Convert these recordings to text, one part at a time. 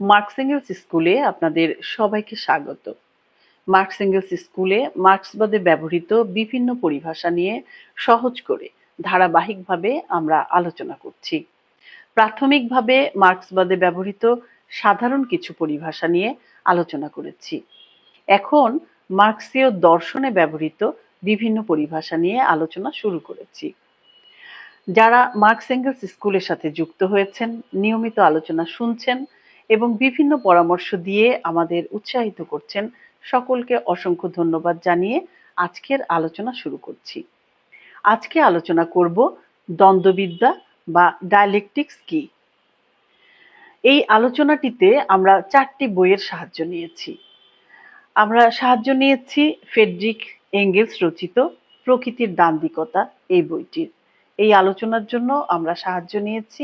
Marks angles স্কুলে আপনাদের সবাইকে স্বাগত। মার্কস এঙ্গেলস স্কুলে মার্ক্সবাদে ব্যবহৃত বিভিন্ন পরিভাষা নিয়ে সহজ করে, ধারাবাহিকভাবে আমরা আলোচনা করছি। প্রাথমিকভাবে মার্ক্সবাদে ব্যবহৃত সাধারণ কিছু পরিভাষা নিয়ে আলোচনা করেছি। এখন মার্ক্সীয় দর্শনে ব্যবহৃত বিভিন্ন পরিভাষা নিয়ে আলোচনা শুরু করেছি। যারা মার্কস এঙ্গেলস স্কুলের সাথে যুক্ত হয়েছেন, নিয়মিত আলোচনা শুনছেন এবং বিভিন্ন পরামর্শ দিয়ে আমাদের উৎসাহিত করছেন সকলকে অসংখ্য ধন্যবাদ জানিয়ে আজকের আলোচনা শুরু করছি। আজকে আলোচনা করব দ্বন্দ্ববিদ্যা বা ডায়ালেকটিক্স কি? এই আলোচনাটিতে আমরা চারটি বইয়ের সাহায্য নিয়েছি। আমরা সাহায্য নিয়েছি ফেডরিক এঙ্গেলস রচিত প্রকৃতির দান্দিকতা এই বইটির। এই আলোচনার জন্য আমরা সাহায্য নিয়েছি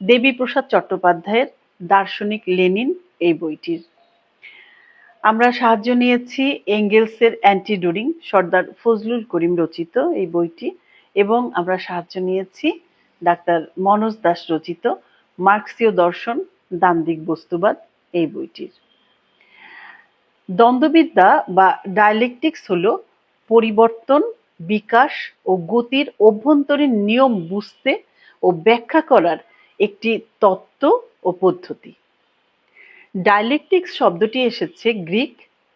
দেবীপ্রসাদ চট্টোপাধ্যায়ের দার্শনিক লেনিন এই বইটির। আমরা সাহায্য নিয়েছি এঙ্গেলসের অ্যান্টিডোরিং সর্দার ফজলুল করিম রচিত এই বইটি, এবং আমরা সাহায্য নিয়েছি ডাক্তার মনোজ দাস রচিত মার্ক্সীয় দর্শন দান্দিক বস্তুবাদ এই বইটির। দ্বন্দ্ববিদ্যা বা ডায়ালেকটিক্স হল পরিবর্তন, বিকাশ ও গতির অভ্যন্তরীণ নিয়ম বুঝতে ও ব্যাখ্যা করার একটি তত্ত্ব ও পদ্ধতি। ডায়ালেকটিক্স শব্দটি এসেছে গ্রিক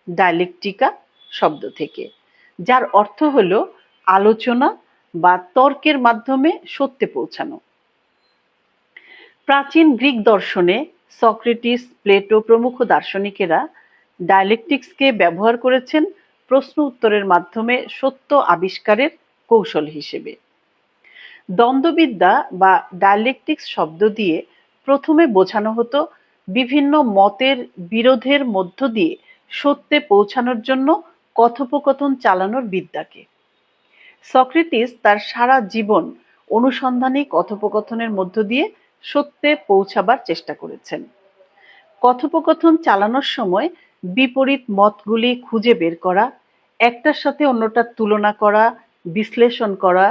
ডায়ালেকটিকা শব্দ থেকে, যার অর্থ হল আলোচনা বা তর্কের মাধ্যমে সত্যে পৌঁছানো। প্রাচীন গ্রিক দর্শনে সক্রেটিস প্লেটো প্রমুখ দার্শনিকেরা ডায়ালেকটিক্সকে ব্যবহার করেছেন প্রশ্ন উত্তরের মাধ্যমে সত্য আবিষ্কারের কৌশল হিসেবে। দ্বন্দ্ববিদ্যা বা ডায়ালেকটিক্স শব্দ দিয়ে প্রথমে বোঝানো হতো বিভিন্ন মতের বিরোধের মধ্য দিয়ে সত্যে পৌঁছানোর জন্য কথোপকথন চালানোর বিদ্যাকে। সক্রেটিস তার সারা জীবন অনুসন্ধানী কথোপকথনের মধ্য দিয়ে সত্যে পৌঁছাবার চেষ্টা করেছেন। কথোপকথন চালানোর সময় বিপরীত মতগুলি খুঁজে বের করা, একটার সাথে অন্যটার তুলনা করা, বিশ্লেষণ করা,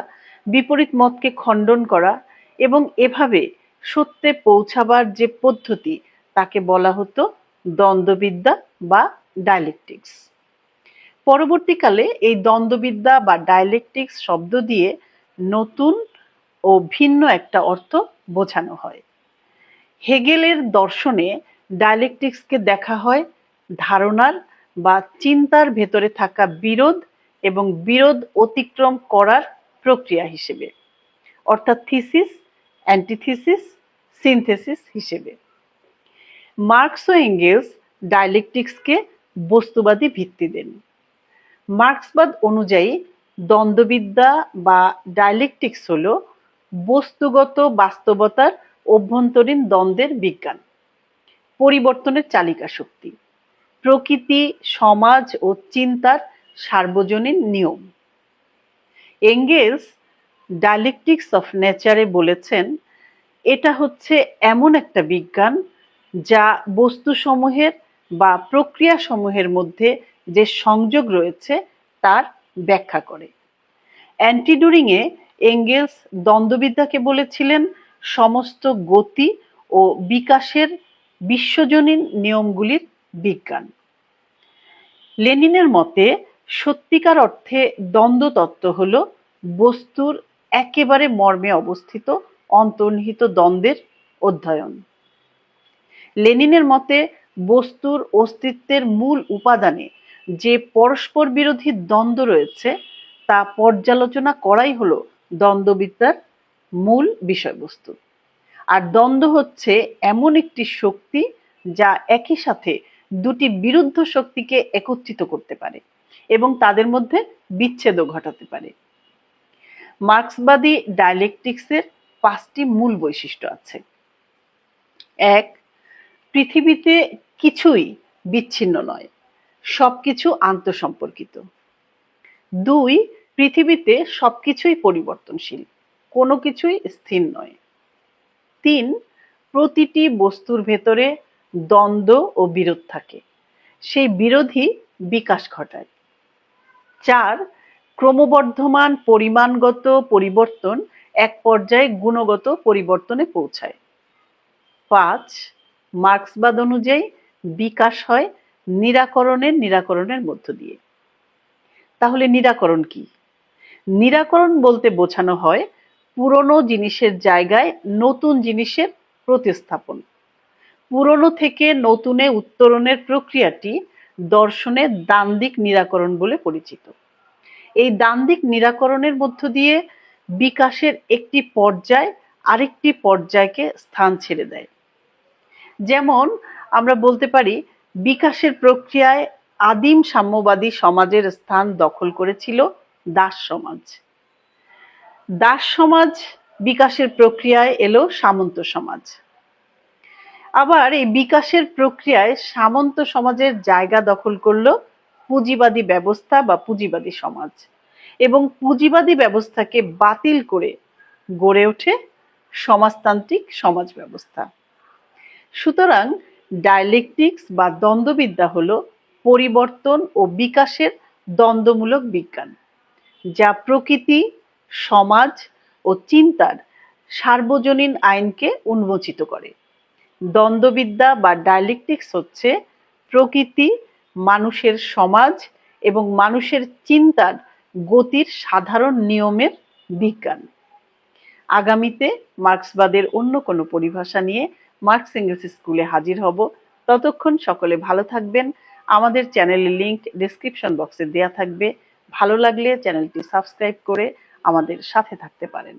বিপরীত মতকে খণ্ডন করা এবং এভাবে সত্যে পৌঁছাবার যে পদ্ধতি, তাকে বলা হতো দ্বন্দ্ববিদ্যা বা ডায়ালেকটিক্স। পরবর্তীকালে এই দ্বন্দ্ববিদ্যা বা ডায়ালেকটিক্স শব্দ দিয়ে নতুন ও ভিন্ন একটা অর্থ বোঝানো হয়। হেগেলের দর্শনে ডায়ালেকটিক্সকে দেখা হয় ধারণার বা চিন্তার ভেতরে থাকা বিরোধ এবং বিরোধ অতিক্রম করার প্রক্রিয়া হিসেবে। অর্থাৎ থিসিস অ্যান্টিথিসিস, সিনথেসিস হিসেবে। মার্কস ও এঙ্গেলস ডায়ালেকটিক্সকে বস্তুবাদী ভিত্তি দেন। মার্ক্সবাদ অনুযায়ী দ্বন্দ্ববিদ্যা বা ডায়ালেকটিক্স হল বস্তুগত বাস্তবতার অভ্যন্তরীণ দ্বন্দ্বের বিজ্ঞান, পরিবর্তনের চালিকা শক্তি, প্রকৃতি, সমাজ ও চিন্তার সার্বজনীন নিয়ম। এঙ্গেলস ডায়ালেকটিক্স অফ নেচারে বলেছেন, এটা হচ্ছে এমন একটা বিজ্ঞান যা বস্তুসমূহের বা প্রক্রিয়াসমূহের মধ্যে যে সংযোগ রয়েছে তার ব্যাখ্যা করে। অ্যান্টিডুরিংয়ে এঙ্গেলস দ্বন্দ্ববিদ্যাকে বলেছিলেন, সমস্ত গতি ও বিকাশের বিশ্বজনীন নিয়মগুলির বিজ্ঞান। লেনিনের মতে, সত্যিকার অর্থে দ্বন্দ্বতত্ত্ব হল বস্তুর একেবারে মর্মে অবস্থিত অন্তর্নিহিত দ্বন্দ্বের অধ্যয়ন। লেনিনের মতে বস্তুর অস্তিত্বের মূল উপাদানে যে পরস্পর বিরোধী দ্বন্দ্ব রয়েছে, তা পর্যালোচনা করাই হলো দ্বন্দ্ববিদ্যার মূল বিষয়বস্তু। আর দ্বন্দ্ব হচ্ছে এমন একটি শক্তি যা একই সাথে দুটি বিরুদ্ধ শক্তিকে একত্রিত করতে পারে এবং তাদের মধ্যে বিচ্ছেদও ঘটাতে পারে। মার্ক্সবাদী ডায়ালেকটিক্সের পাঁচটি মূল বৈশিষ্ট্য আছে। এক, পৃথিবীতে কিছুই বিচ্ছিন্ন নয়, সবকিছু আন্তঃসম্পর্কিত। দুই, পৃথিবীতে সবকিছুই পরিবর্তনশীল, কোনো কিছুই স্থির নয়। তিন, প্রতিটি বস্তুর ভেতরে দ্বন্দ্ব ও বিরোধ থাকে, সেই বিরোধী বিকাশ ঘটায়। চার ক্রমবর্ধমান পরিমাণগত পরিবর্তন এক পর্যায়ে গুণগত পরিবর্তনে পৌঁছায়। পাঁচ, মার্ক্সবাদ অনুযায়ী বিকাশ হয় নিরাকরণের নিরাকরণের মধ্য দিয়ে। তাহলে নিরাকরণ কি? নিরাকরণ বলতে বোঝানো হয় পুরনো জিনিসের জায়গায় নতুন জিনিসের প্রতিস্থাপন। পুরনো থেকে নতুনে উত্তরণের প্রক্রিয়াটি দর্শনের দ্বান্দ্বিক নিরাকরণ বলে পরিচিত। এই দ্বান্দ্বিক নিরাকরণের মধ্য দিয়ে বিকাশের একটি পর্যায় আরেকটি পর্যায়কে স্থান ছেড়ে দেয়। যেমন আমরা বলতে পারি, বিকাশের প্রক্রিয়ায় আদিম সাম্যবাদী সমাজের স্থান দখল করেছিল দাস সমাজ। দাস সমাজ বিকাশের প্রক্রিয়ায় এলো সামন্ত সমাজ। আবার এই বিকাশের প্রক্রিয়ায় সামন্ত সমাজের জায়গা দখল করল পুঁজিবাদী ব্যবস্থা বা পুঁজিবাদী সমাজ। এবং পুঁজিবাদী ব্যবস্থাকে বাতিল করে গড়ে ওঠে সমাজতান্ত্রিক সমাজ ব্যবস্থা। সুতরাং ডায়ালেকটিক্স বা দ্বন্দ্ববিদ্যা হলো পরিবর্তন ও বিকাশের দ্বন্দ্বমূলক বিজ্ঞান, যা প্রকৃতি, সমাজ ও চিন্তার সার্বজনীন আইনকে উন্মোচিত করে। দ্বন্দ্ববিদ্যা বা ডায়ালেকটিক্স হচ্ছে প্রকৃতি মানুষের সমাজ এবং মানুষের চিন্তার গতির সাধারণ নিয়মের বিজ্ঞান। আগামীতে মার্ক্সবাদের অন্য কোনো পরিভাষা নিয়ে মার্কস এঙ্গেলস স্কুলে হাজির হব। ততক্ষণ সকলে ভালো থাকবেন। আমাদের চ্যানেলের লিংক ডেসক্রিপশন বক্সে দেয়া থাকবে। ভালো লাগলে চ্যানেলটি সাবস্ক্রাইব করে আমাদের সাথে থাকতে পারেন।